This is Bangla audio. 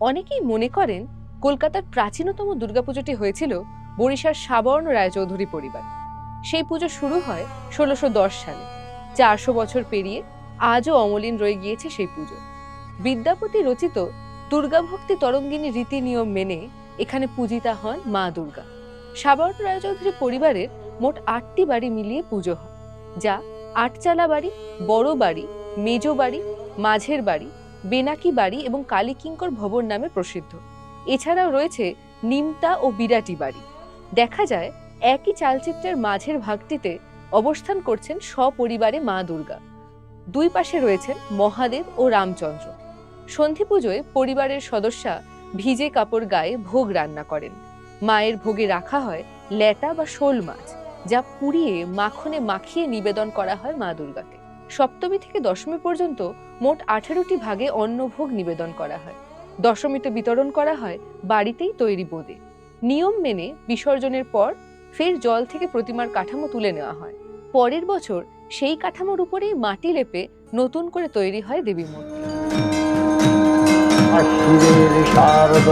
অনেকেই মনে করেন কলকাতার প্রাচীনতম দুর্গাপুজোটি হয়েছিল বরিশার সাবর্ণ রায়চৌধুরী পরিবার। সেই পুজো শুরু হয় ষোলোশো সালে। চারশো বছর পেরিয়ে আজও অমলিন রয়ে গিয়েছে সেই পুজো। বিদ্যাপতি রচিত দুর্গাভক্তি তরঙ্গিনী রীতি নিয়ম মেনে এখানে পূজিতা হন মা দুর্গা। সাবর্ণ রায়চৌধুরী পরিবারের মোট আটটি বাড়ি মিলিয়ে পুজো হয়, যা আটচালা বাড়ি, বড় বাড়ি, মেজ বাড়ি, মাঝের বাড়ি বেনাকি বাড়ি এবং কালীকিঙ্কর ভবন নামে প্রসিদ্ধ। এছাড়াও রয়েছে নিমতা ও বিরাটি বাড়ি। দেখা যায়, একই চালচিত্রের মাঝের ভাগটিতে অবস্থান করছেন সপরিবারে মা দুর্গা। দুই পাশে রয়েছেন মহাদেব ও রামচন্দ্র। সন্ধি পুজোয় পরিবারের সদস্যা ভিজে কাপড় গায়ে ভোগ রান্না করেন। মায়ের ভোগে রাখা হয় ল্যাটা বা শোল মাছ, যা পুড়িয়ে মাখনে মাখিয়ে নিবেদন করা হয় মা দুর্গাকে। সপ্তমী থেকে দশমী পর্যন্ত মোট আঠেরোটি ভাগে অন্নভোগ নিবেদন করা হয়। দশমীতে বিতরণ করা হয় বাড়িতেই তৈরি বোঁদে। নিয়ম মেনে বিসর্জনের পর ফের জল থেকে প্রতিমার কাঠামো তুলে নেওয়া হয়। পরের বছর সেই কাঠামোর উপরেই মাটি লেপে নতুন করে তৈরি হয় দেবী মূর্তি। শারদ